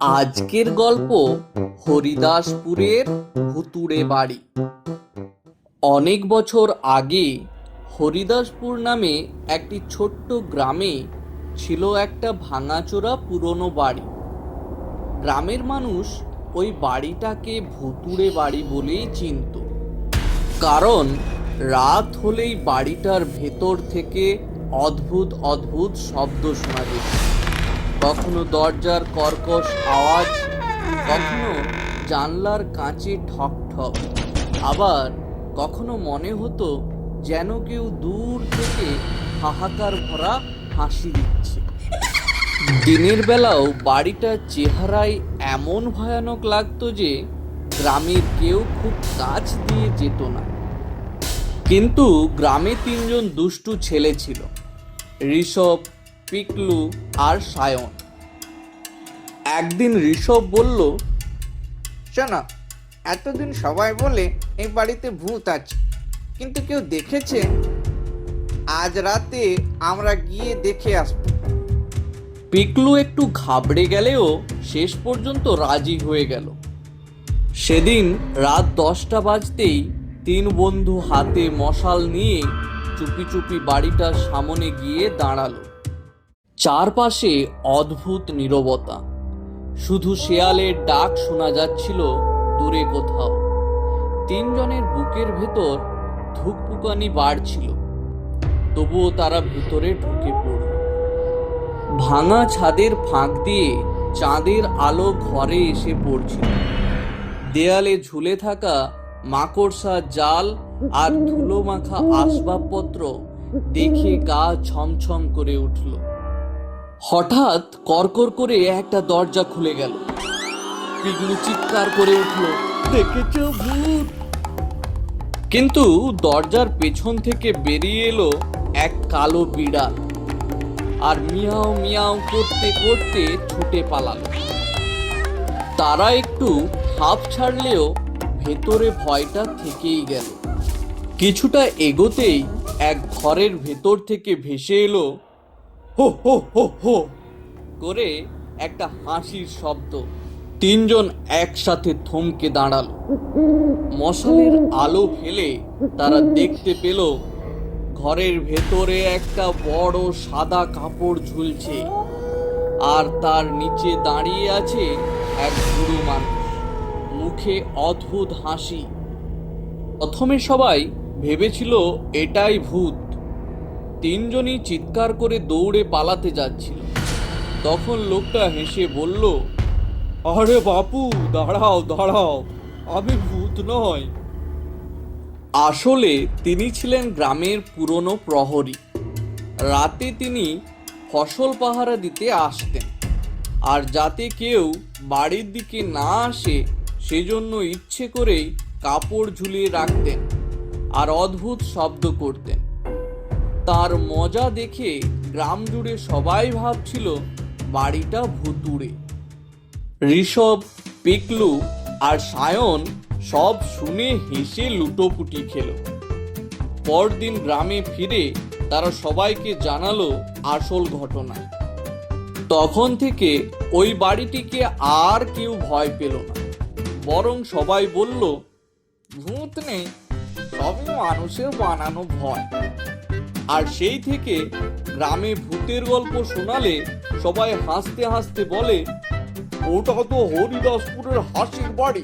আজকের গল্প হরিদাসপুরের ভুতুড়ে বাড়ি। অনেক বছর আগে হরিদাসপুর নামে একটি ছোট্ট গ্রামে ছিল একটা ভাঙাচোরা পুরনো বাড়ি। গ্রামের মানুষ ওই বাড়িটাকে ভুতুড়ে বাড়ি বলেই চিনত। কারণ রাত হলেই বাড়িটার ভেতর থেকে অদ্ভুত অদ্ভুত শব্দ শোনা যেত। কখনো দরজার কর্কশ আওয়াজ, কখনো জানলার কাঁচে ঠক ঠক। আবার কখনো মনে হতো যেন কেউ দূর থেকে হাহাকার ভরা হাসি দিচ্ছে। দিনের বেলাও বাড়িটার চেহারায় এমন ভয়ানক লাগতো যে গ্রামের কেউ খুব কাছ দিয়ে যেত না। কিন্তু গ্রামে তিনজন দুষ্টু ছেলে ছিল। ঋষভ পিকলু আর সায়ন। একদিন ঋষভ বলল শোনো এতদিন সবাই বলে এই বাড়িতে ভূত আছে কিন্তু কেউ দেখেছে? আজ রাতে আমরা গিয়ে দেখে আসব। পিকলু একটু ঘাবড়ে গেলেও শেষ পর্যন্ত রাজি হয়ে গেল। সেদিন রাত দশটা বাজতেই তিন বন্ধু হাতে মশাল নিয়ে চুপি চুপি বাড়িটার সামনে গিয়ে দাঁড়াল। চারপাশে অদ্ভুত নীরবতা। শুধু শেয়ালের ডাক শোনা যাচ্ছিল দূরে কোথাও। তিনজনের বুকের ভেতর ধুকপুকানি বাড়ছিল। তবুও তারা ভিতরে ঢুকে পড়ল। ভাঙা ছাদের ফাঁক দিয়ে চাঁদের আলো ঘরে এসে পড়ছিল। দেয়ালে ঝুলে থাকা মাকড়সা জাল আর ধুলো মাখা আসবাবপত্র দেখে গা ছমছম করে উঠল। হঠাৎ করকর করে একটা দরজা খুলে গেল। পিগলু চিৎকার করে উঠল, দেখেছ ভূত? কিন্তু দরজার পেছন থেকে বেরিয়ে এলো এক কালো বিড়াল আর মিয়াও মিয়াও করতে করতে ছুটে পালালো। তারা একটু হাফ ছাড়লেও ভেতরে ভয়টা থেকেই গেল। কিছুটা এগোতেই এক ঘরের ভেতর থেকে ভেসে এলো হো হো হো হো। করে একটা হাসির শব্দ। তিনজন একসাথে থমকে দাঁড়াল। মশালের আলো ফেলে তারা দেখতে পেল, ঘরের ভেতরে একটা বড় সাদা কাপড় ঝুলছে। আর তার নিচে দাঁড়িয়ে আছে এক বুড়ো মানুষ। মুখে অদ্ভুত হাসি। প্রথমে সবাই ভেবেছিল এটাই ভূত। তিনজনই চিৎকার করে দৌড়ে পালাতে যাচ্ছিল। তখন লোকটা হেসে বলল, আরে বাপু, দাঁড়াও দাঁড়াও, আমি ভূত নয় আসলে তিনি ছিলেন গ্রামের পুরনো প্রহরী। রাতে তিনি ফসল পাহারা দিতে আসতেন। আর যাতে কেউ বাড়ির দিকে না আসে, সেজন্য ইচ্ছে করেই কাপড় ঝুলিয়ে রাখতেন আর অদ্ভুত শব্দ করতেন। তার মজা দেখে গ্রাম জুড়ে সবাই ভাবছিল, বাড়িটা ভুতুড়ে। ঋষভ, পিকলু আর সায়ন সব শুনে হেসে লুটোপুটি খেল। পরদিন গ্রামে ফিরে তারা সবাইকে জানালো আসল ঘটনা। তখন থেকে ওই বাড়িটিকে আর কেউ ভয় পেল না। বরং সবাই বলল, ভূত নেই সবই মানুষের বানানো ভয়। আর সেই থেকে গ্রামে ভূতের গল্প শোনালে সবাই হাসতে হাসতে বলে, ওটা তো হরিদাসপুরের হাসির বাড়ি।